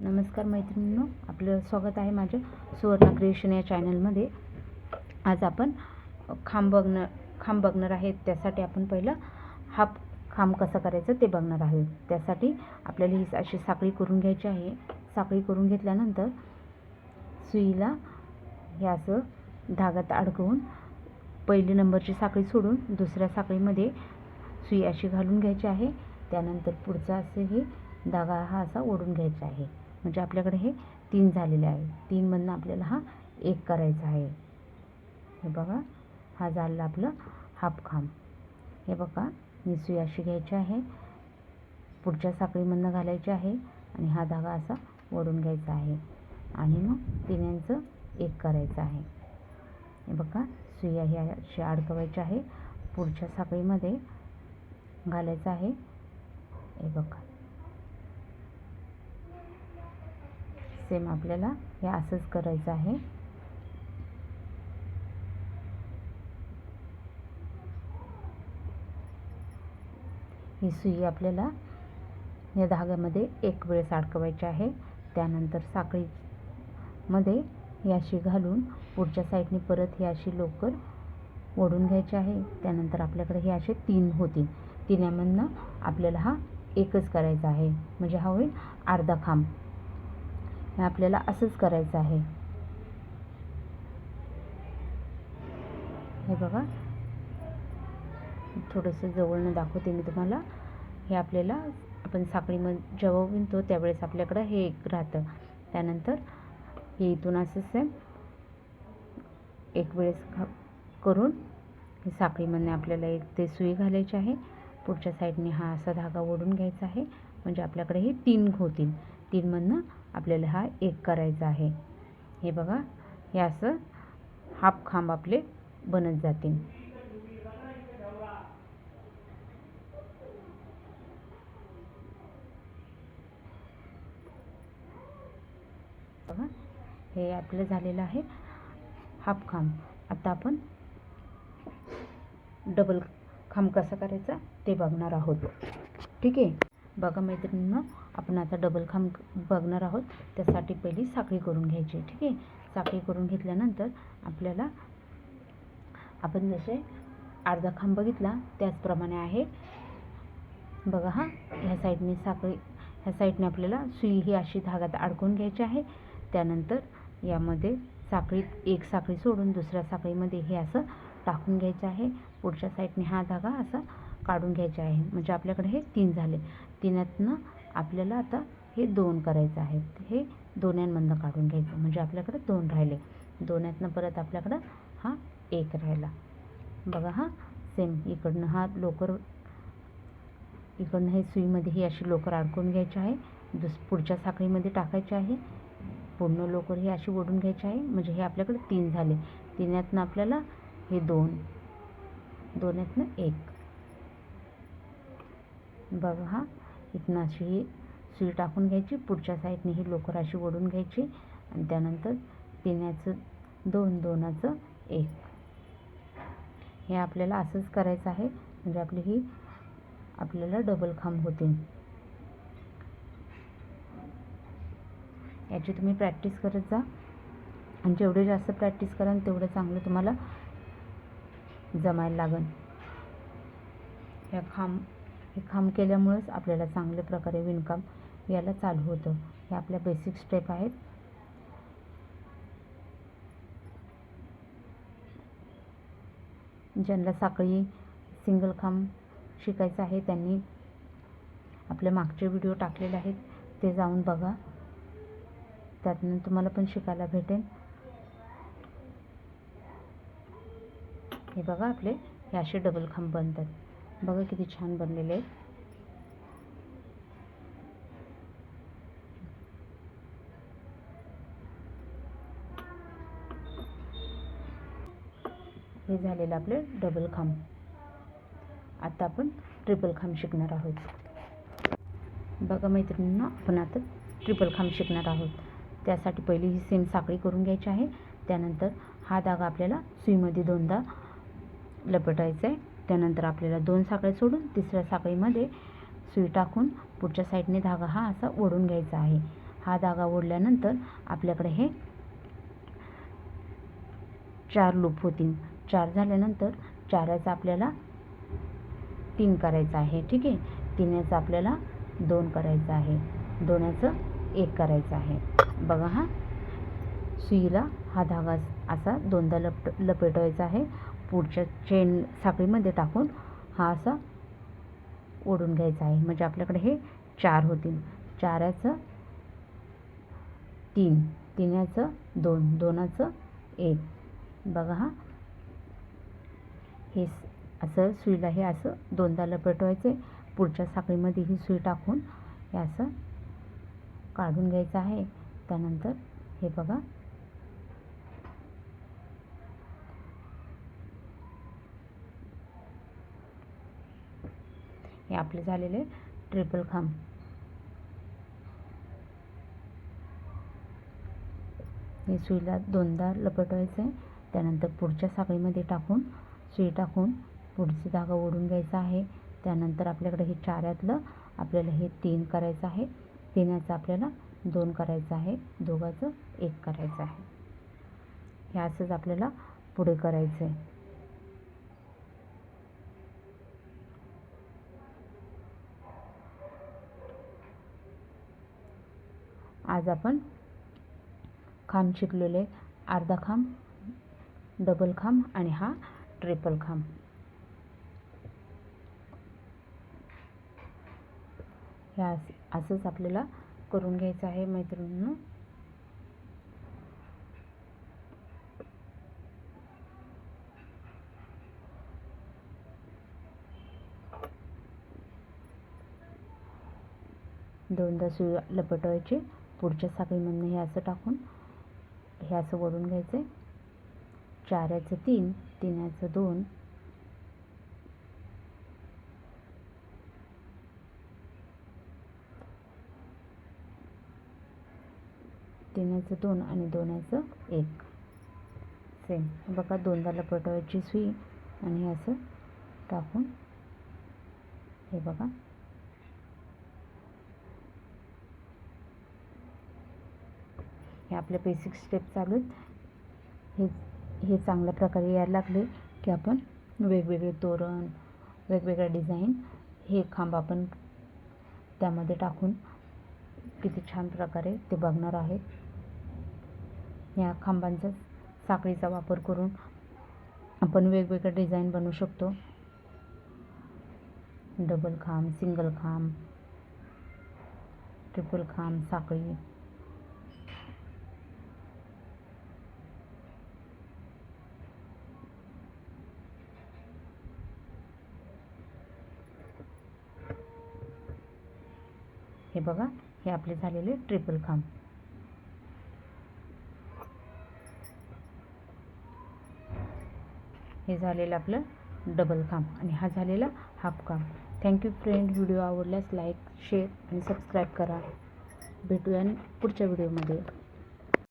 नमस्कार मैत्रिणींनो आपलं स्वागत आहे माझ्या सुवर्ण क्रिएशन या चॅनलमध्ये. आज आपण खांब बघणं खांब बघणार आहेत त्यासाठी आपण पहिलं हाफ खांब कसं करायचं ते बघणार आहोत. त्यासाठी आपल्याला ही अशी साखळी करून घ्यायची आहे. साखळी करून घेतल्यानंतर सुईला हे असं धागात अडकवून पहिली नंबरची साखळी सोडून दुसऱ्या साखळीमध्ये सुई अशी घालून घ्यायची आहे. त्यानंतर पुढचा असं हे धागा हा असा ओढून घ्यायचा आहे. म्हणजे आपल्याकडे हे तीन झालेले आहे. तीनमधनं आपल्याला हा एक करायचा आहे. हे बघा हा झालेला आपलं हाफ हे बघा निसुई अशी घ्यायची आहे पुढच्या साखळीमधनं घालायची आहे आणि हा धागा असा ओढून घ्यायचा आहे. आणि मग तिन्यांचं एक करायचं आहे. हे बघा सुया ही अशी अडकवायची आहे. पुढच्या साखळीमध्ये घालायचं आहे. हे बघा. सेम आपल्याला हे असंच करायचं आहे. ही सुई आपल्याला या धाग्यामध्ये एक वेळेस अडकवायची आहे. त्यानंतर साखळीमध्ये ही अशी घालून पुढच्या साईडने परत ही अशी लोकर ओढून घ्यायची आहे. त्यानंतर आपल्याकडे हे असे तीन होतील. तिन्यामधनं आपल्याला हा एकच करायचा आहे. म्हणजे हा होईल अर्धा खांब. हे आपल्याला असंच करायचं आहे. हे बघा. थोडंसं जवळनं दाखवते मी तुम्हाला. हे आपल्याला आपण साखळीमध्ये जेव्हा विणतो त्यावेळेस आपल्याकडं हे एक राहतं. त्यानंतर हे इथून असं सेम एक वेळेस करून हे साखळीमध्ये आपल्याला एक ते सुई घालायची आहे. पुढच्या साईडने हा असा धागा ओढून घ्यायचा आहे. म्हणजे आपल्याकडे हे तीन होतील. तीनमधनं आपल्याला हा एक करायचा आहे. हे बघा हे असं हाफ खांब आपले बनत जातील. बघा हे आपलं झालेलं आहे हाफ खांब. आता आपण डबल खांब कसा करायचा ते बघणार आहोत. ठीक आहे? बघा मैत्रिणींनो आपण आता डबल खांब बघणार आहोत. त्यासाठी पहिली साखळी करून घ्यायची ठीक आहे? साखळी करून घेतल्यानंतर आपल्याला आपण जसे अर्धा खांब बघितला त्याचप्रमाणे आहे. बघा हा ह्या साईडने साखळी ह्या साईडने आपल्याला सुई ही अशी धागात अडकून घ्यायची आहे. त्यानंतर यामध्ये साखळीत एक साखळी सोडून दुसऱ्या साखळीमध्ये हे असं टाकून घ्यायचं आहे. पुढच्या साईडने हा धागा असा काढून घ्यायचे आहे. म्हणजे आपल्याकडे हे तीन झाले. तीनातनं आपल्याला आता हे दोन करायचं आहे. हे दोन्यांमधनं काढून घ्यायचं. म्हणजे आपल्याकडे दोन राहिले. दोन्यातनं परत आपल्याकडं हा एक राहिला. बघा हा सेम इकडनं हा लोकर इकडनं हे सुईमध्ये ही अशी लोकर अडकून घ्यायची आहे. दुस पुढच्या साखळीमध्ये टाकायची आहे. पूर्ण लोकर ही अशी ओढून घ्यायची आहे. म्हणजे हे आपल्याकडे तीन झाले. तीनातनं आपल्याला हे दोन दोन्यातनं एक. बघा हा. इथनं अशी ही सुई टाकून घ्यायची पुढच्या साईडने ही लोकर अशी ओढून घ्यायची आणि त्यानंतर तिन्याचं दोन दोनाचं एक. हे आपल्याला असंच करायचं आहे म्हणजे आपली ही आपल्याला डबल खांब होतील. याची तुम्ही प्रॅक्टिस करत जा. आणि जेवढे जास्त प्रॅक्टिस कराल तेवढं चांगलं तुम्हाला जमायला लागेल या खांब हे खांब केल्यामुळंच आपल्याला चांगल्या प्रकारे विणकाम याला चालू होतं. हे आपल्या बेसिक स्टेप आहेत. ज्यांना साखळी सिंगल खांब शिकायचं आहे त्यांनी आपले मागचे व्हिडिओ टाकलेले आहेत. ते जाऊन बघा. त्यातनं तुम्हाला पण शिकायला भेटेल. हे बघा आपले. हे असे डबल खांब बनतात. बघा किती छान बनलेले आहेत. हे झालेलं आपले डबल खांब. आता आपण ट्रिपल खांब शिकणार आहोत. बघा मैत्रिणींना आपण आता ट्रिपल खांब शिकणार आहोत. त्यासाठी पहिली ही सेम साखळी करून घ्यायची आहे. त्यानंतर हा धागा आपल्याला सुईमध्ये दोनदा लपटायचा आहे. त्यानंतर आपल्याला दोन साखळी सोडून तिसऱ्या साखळीमध्ये सुई टाकून पुढच्या साईडने धागा हा असा ओढून घ्यायचा आहे. हा धागा ओढल्यानंतर आपल्याकडे हे चार लूप होतील. चार झाल्यानंतर चाराचा आपल्याला तीन करायचं आहे ठीक आहे? तीनाचं आपल्याला दोन करायचं आहे. दोनाचं एक करायचं आहे. बघा हा सुईला हा धागा असा दोनदा लप लपेटवायचा आहे. पुढच्या चेन साखळीमध्ये टाकून हा असा ओढून घ्यायचा आहे. म्हणजे आपल्याकडे हे चार होतील. चाराचं तीन तिन्याचं दोन दोनाचं एक. बघा हा. हे असं सुईला हे असं दोनदा लपेटवायचे. पुढच्या साखळीमध्ये ही सुई टाकून हे असं काढून घ्यायचं आहे. त्यानंतर हे बघा. हे आपले झालेले ट्रिपल खांब. हे सुईला दोनदा लपटवायचं आहे त्यानंतर पुढच्या साखळीमध्ये टाकून सुई टाकून पुढची धागा ओढून घ्यायचा आहे. त्यानंतर आपल्याकडे हे चाऱ्यातलं आपल्याला हे तीन करायचं आहे. तिन्याचं आपल्याला दोन करायचं आहे. दोघाचं एक करायचं आहे. हे असंच आपल्याला पुढे करायचं आहे आज आपण खांब शिकलेले अर्धा खांब डबल खांब आणि हा ट्रिपल खांब. ह्या असंच आपल्याला करून घ्यायचं आहे मैत्रिणींनो. दोनदा सुई लपटवायचे. पुढच्या साखळीमधनं हे असं टाकून हे असं वळून घ्यायचं आहे चाराचं तीन तिनाचं दोन. तिनाचं दोन आणि दोनाचं एक. सेम बघा दोनदा लपटवायची सुई आणि हे असं टाकून हे बघा. हे आपले बेसिक स्टेप चालू आहेत. हे हे चांगल्या प्रकारे यायला लागले की आपण वेगवेगळे तोरण वेगवेगळ्या डिझाईन हे खांब आपण त्यामध्ये टाकून किती छान प्रकारे ते बघणार आहेत या खांबांचा साखळीचा वापर करून आपण वेगवेगळ्या डिझाईन बनवू शकतो. डबल खांब सिंगल खांब ट्रिपल खांब साखळी. हे बघा हे आपले झालेले ट्रिपल खांब. हे झालेलं आपलं डबल खांब आणि हा झालेला हाफ खांब. थँक्यू फ्रेंड व्हिडिओ आवडल्यास लाईक शेअर आणि सबस्क्राईब करा. भेटूया पुढच्या व्हिडिओमध्ये